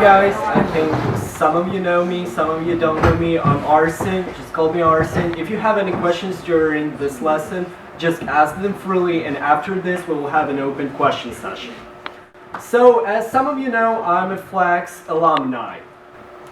guys. I think some of you know me, some of you don't know me. I'm Arsen. Just call me Arsen. If you have any questions during this lesson, just ask them freely, and after this, we will have an open question session. So, as some of you know, I'm a Flex alumni,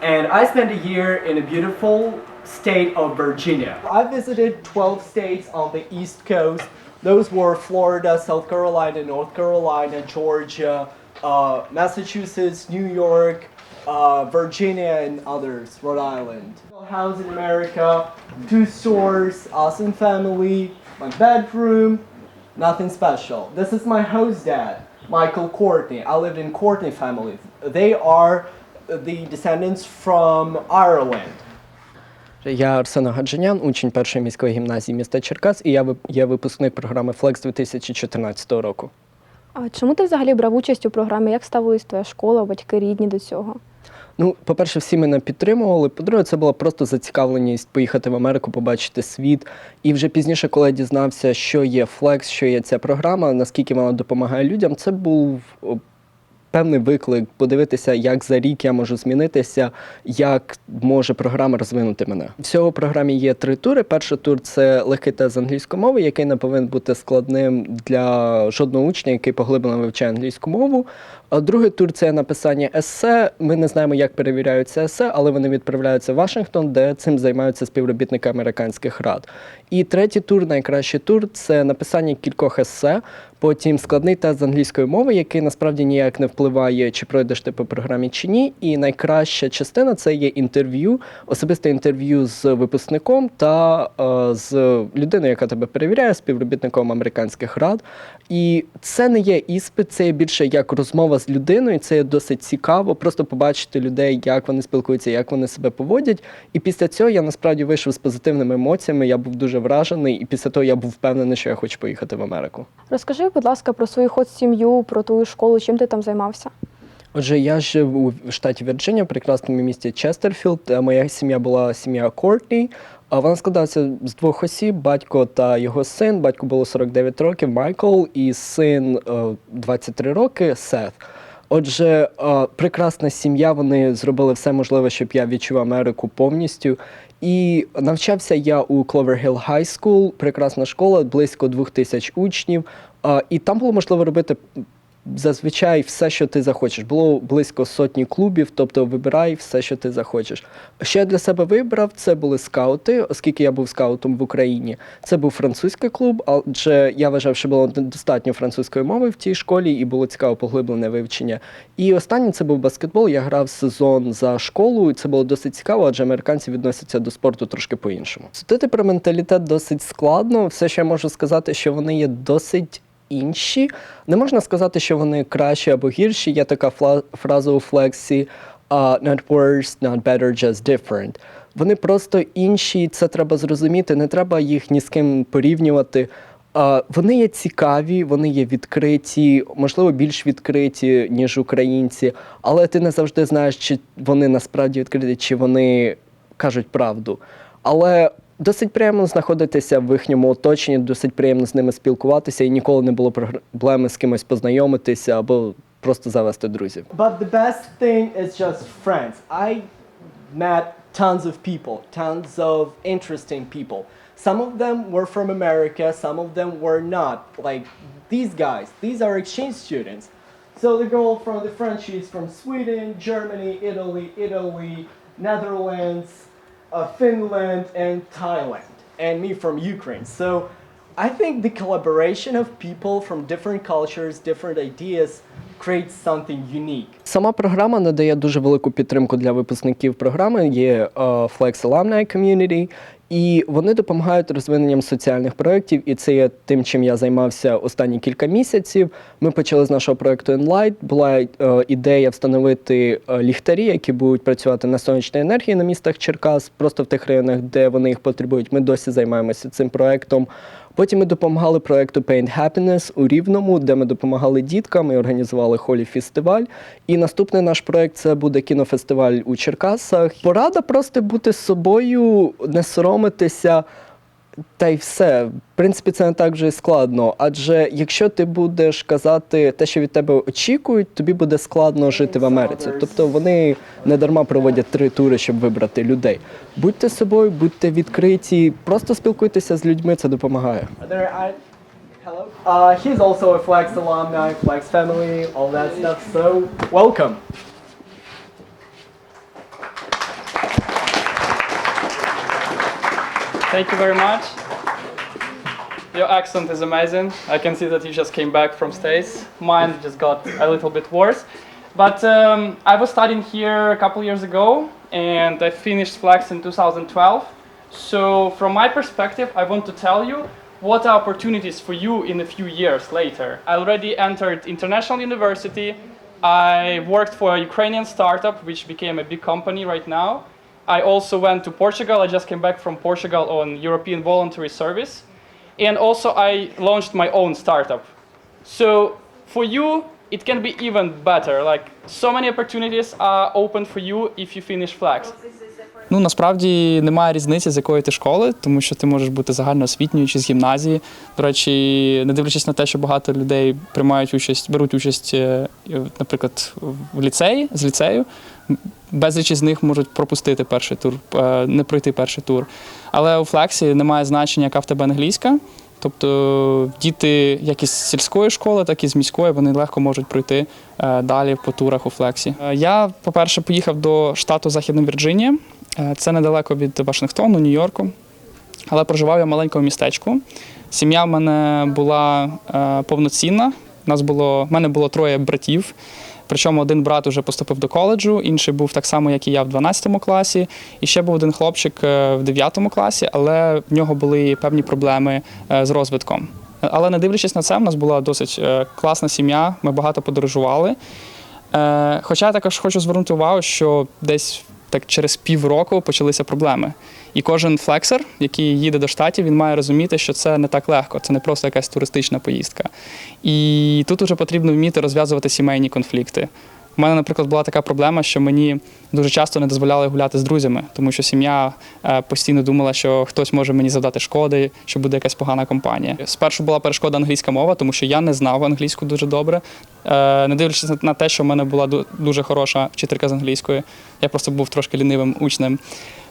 and I spent a year in a beautiful state of Virginia. I visited 12 states on the East Coast. Those were Florida, South Carolina, North Carolina, Georgia, uh, Massachusetts, New York, uh, Virginia, and others, Rhode Island. House in America, two stores, awesome family, my bedroom, nothing special. This is my host dad, Michael Courtney. I lived in Courtney family. They are the descendants from Ireland. Я Арсен Гаджинян, учень першої міської гімназії міста Черкас, і я є випускник програми Flex 2014 року. А чому ти взагалі брав участь у програмі? Як ставилась твоя школа, батьки рідні до цього? Ну, по-перше, всі мене підтримували. По-друге, це була просто зацікавленість поїхати в Америку, побачити світ. І вже пізніше, коли я дізнався, що є Flex, що є ця програма, наскільки вона допомагає людям, це був певний виклик подивитися, як за рік я можу змінитися, як може програма розвинути мене. Всього в програмі є три тури. Перший тур це легкий тест з англійської мови, який не повинен бути складним для жодного учня, який поглиблено вивчає англійську мову. А другий тур це написання есе. Ми не знаємо, як перевіряються есе, але вони відправляються в Вашингтон, де цим займаються співробітники американських рад. І третій тур, найкращий тур, це написання кількох есе. Потім складний тест з англійської мови, який насправді ніяк не впливає, чи пройдеш ти по програмі чи ні. І найкраща частина це є інтерв'ю, особисте інтерв'ю з випускником та е, з людиною, яка тебе перевіряє, співробітником американських рад. І це не є іспит, це є більше як розмова з людиною. Це досить цікаво, просто побачити людей, як вони спілкуються, як вони себе поводять. І після цього я насправді вийшов з позитивними емоціями. Я був дуже вражений, і після того я був впевнений, що я хочу поїхати в Америку. Розкажи, будь ласка, про свою ход сім'ю, про твою школу, чим ти там займався? Отже, я жив у штаті Вірджинія, в прекрасному місті Честерфілд. Е, Моя сім'я була сім'я Кортні. Вона складалася з двох осіб: батько та його син. Батьку було 49 років, Майкл, і син е, 23 роки Сет. Отже, е, прекрасна сім'я. Вони зробили все можливе, щоб я відчув Америку повністю. І навчався я у Clover Hill High School, прекрасна школа, близько двох тисяч учнів. Е, І там було можливо робити зазвичай все, що ти захочеш. Було близько сотні клубів, тобто вибирай все, що ти захочеш. Що я для себе вибрав, це були скаути, оскільки я був скаутом в Україні. Це був французький клуб, адже я вважав, що було достатньо французької мови в тій школі, і було цікаво поглиблене вивчення. І останнє це був баскетбол. Я грав сезон за школу, і це було досить цікаво, адже американці відносяться до спорту трошки по-іншому. Судити про менталітет досить складно. Все, що я можу сказати, що вони є досить інші. Не можна сказати, що вони кращі або гірші. Є така фраза у флексі uh, not worse, not better, just different. Вони просто інші, це треба зрозуміти. Не треба їх ні з ким порівнювати. Вони є цікаві, вони є відкриті, можливо, більш відкриті, ніж українці, але ти не завжди знаєш, чи вони насправді відкриті, чи вони кажуть правду. Але досить приємно знаходитися в їхньому оточенні, досить приємно з ними спілкуватися, і ніколи не було проблеми з кимось познайомитися або просто завести друзів. But the best thing is just friends. I met tons of people, tons of interesting people. Some of them were from America, some of them were not. Like these guys, these are exchange students. So the girl from the French, she's from Sweden, Germany, Italy, Italy, Netherlands, uh, Finland, and Thailand, and me from Ukraine. So I think the collaboration of people from different cultures, different ideas creates something unique. Сама програма надає дуже велику підтримку для випускників програми. Є е, Flex Alumni Community, і вони допомагають розвиненням соціальних проєктів. І це є тим, чим я займався останні кілька місяців. Ми почали з нашого проєкту Enlight. Була е, ідея встановити е, ліхтарі, які будуть працювати на сонячній енергії на містах Черкас, просто в тих районах, де вони їх потребують. Ми досі займаємося цим проєктом. Потім ми допомагали проєкту Paint Happiness у Рівному, де ми допомагали діткам і організували холі фестиваль. І наступний наш проєкт це буде кінофестиваль у Черкасах. Порада просто бути собою, не соромитися. та й все. В принципі, це не так вже й складно. Адже якщо ти будеш казати те, що від тебе очікують, тобі буде складно жити в Америці. Тобто вони не дарма проводять три тури, щоб вибрати людей. Будьте собою, будьте відкриті, просто спілкуйтеся з людьми, це допомагає. Hello? Uh, he's also a Flex alumni, Flex family, all that stuff. So, welcome. Thank you very much. Your accent is amazing. I can see that you just came back from States. Mine just got a little bit worse. But um, I was studying here a couple years ago and I finished Flex in 2012. So, from my perspective, I want to tell you what are opportunities for you in a few years later. I already entered international university. I worked for a Ukrainian startup, which became a big company right now. I also went to Portugal. I just came back from Portugal on European voluntary service. And also I launched my own startup. So for you, it can be even better. Like so many opportunities are open for you if you finish Flex. Ну насправді немає різниці, з якої ти школи, тому що ти можеш бути загальноосвітньою чи з гімназії. До речі, не дивлячись на те, що багато людей приймають участь, беруть участь, е, наприклад, в ліцеї з ліцею. Безліч з них можуть пропустити перший тур, е, не пройти перший тур. Але у флексі немає значення, яка в тебе англійська. Тобто діти як із сільської школи, так і з міської, вони легко можуть пройти е, далі по турах у флексі. Е, Я, по-перше, поїхав до штату Західна Вірджинія. Це недалеко від Вашингтону, Нью-Йорку. Але проживав я в маленькому містечку. Сім'я в мене була повноцінна. Нас було, в мене було троє братів. Причому один брат уже поступив до коледжу, інший був так само, як і я в 12 класі. І ще був один хлопчик е, в 9 класі, але в нього були певні проблеми е, з розвитком. Але не дивлячись на це, в нас була досить е, класна сім'я, ми багато подорожували. Хоча я також хочу звернути увагу, що десь так через півроку почалися проблеми. І кожен флексер, який їде до штатів, він має розуміти, що це не так легко, це не просто якась туристична поїздка. І тут вже потрібно вміти розв'язувати сімейні конфлікти. У мене, наприклад, була така проблема, що мені дуже часто не дозволяли гуляти з друзями, тому що сім'я е, постійно думала, що хтось може мені завдати шкоди, що буде якась погана компанія. Спершу була перешкода англійська мова, тому що я не знав англійську дуже добре. Е, Не дивлячись на те, що в мене була дуже хороша вчителька з англійської, я просто був трошки лінивим учнем.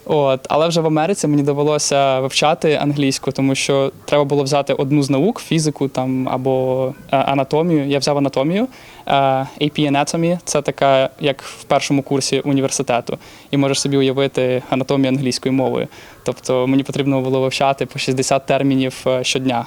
От, але вже в Америці мені довелося вивчати англійську, тому що треба було взяти одну з наук, фізику там або е, анатомію. Я взяв анатомію. Е, AP Anatomy – це така, як в першому курсі університету, і можеш собі уявити анатомію англійською мовою. Тобто мені потрібно було вивчати по 60 термінів е, щодня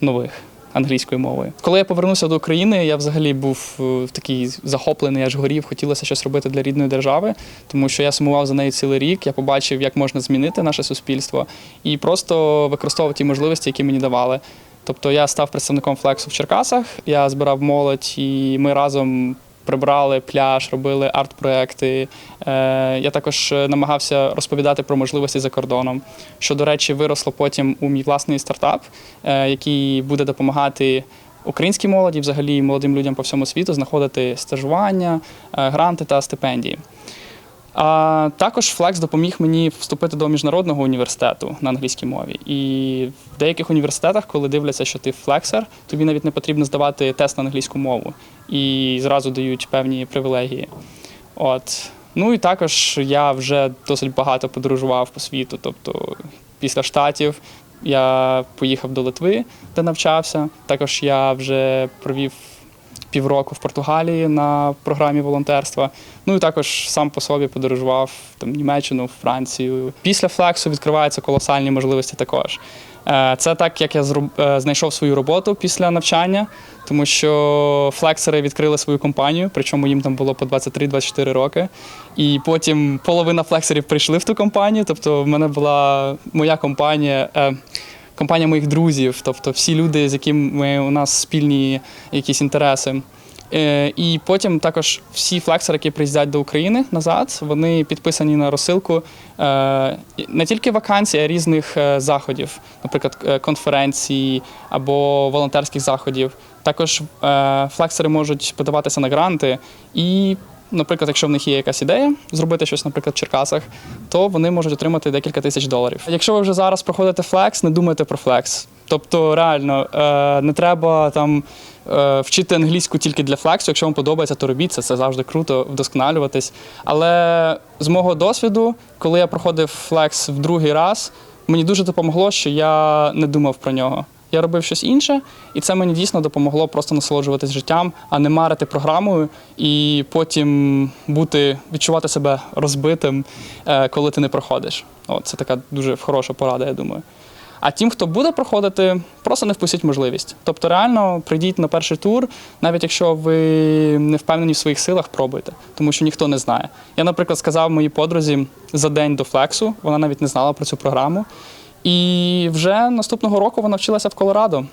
нових англійською мовою. Коли я повернувся до України, я взагалі був е, такий захоплений, аж горів, хотілося щось робити для рідної держави, тому що я сумував за нею цілий рік. Я побачив, як можна змінити наше суспільство, і просто використовував ті можливості, які мені давали. Тобто я став представником флексу в Черкасах, я збирав молодь, і ми разом прибрали пляж, робили арт-проекти. Е, Я також е, намагався розповідати про можливості за кордоном, що, до речі, виросло потім у мій власний стартап, е, який буде допомагати. Українській молоді, взагалі молодим людям по всьому світу знаходити стажування, гранти та стипендії. А також Flex допоміг мені вступити до міжнародного університету на англійській мові. І в деяких університетах, коли дивляться, що ти флексер, тобі навіть не потрібно здавати тест на англійську мову і зразу дають певні привілегії. От. Ну і також я вже досить багато подорожував по світу. Тобто після штатів я поїхав до Литви, де навчався. Також я вже провів півроку в Португалії на програмі волонтерства. Ну і також сам по собі подорожував там Німеччину, Францію. Після флексу відкриваються колосальні можливості також. Е, Це так, як я е, знайшов свою роботу після навчання, тому що флексери відкрили свою компанію, причому їм там було по 23-24 роки. І потім половина флексерів прийшли в ту компанію. Тобто в мене була моя компанія. Компанія моїх друзів, тобто всі люди, з якими у нас спільні якісь інтереси. Е, І потім також всі флексери, які приїздять до України назад, вони підписані на розсилку е, не тільки вакансій, а різних е, заходів, наприклад, конференцій або волонтерських заходів. Також флексери можуть подаватися на гранти і наприклад, якщо в них є якась ідея зробити щось, наприклад, в Черкасах, то вони можуть отримати декілька тисяч доларів. Якщо ви вже зараз проходите флекс, не думайте про флекс. Тобто, реально, е, не треба там е, вчити англійську тільки для флексу. Якщо вам подобається, то робіть це. Це завжди круто вдосконалюватись. Але з мого досвіду, коли я проходив флекс в другий раз, мені дуже допомогло, що я не думав про нього. Я робив щось інше, і це мені дійсно допомогло просто насолоджуватись життям, а не марити програмою і потім бути, відчувати себе розбитим, е, коли ти не проходиш. От, це така дуже хороша порада, я думаю. А тим, хто буде проходити, просто не впустіть можливість. Тобто, реально прийдіть на перший тур, навіть якщо ви не впевнені в своїх силах, пробуйте, тому що ніхто не знає. Я, наприклад, сказав моїй подрузі за день до флексу, вона навіть не знала про цю програму. І вже наступного року вона вчилася в Колорадо.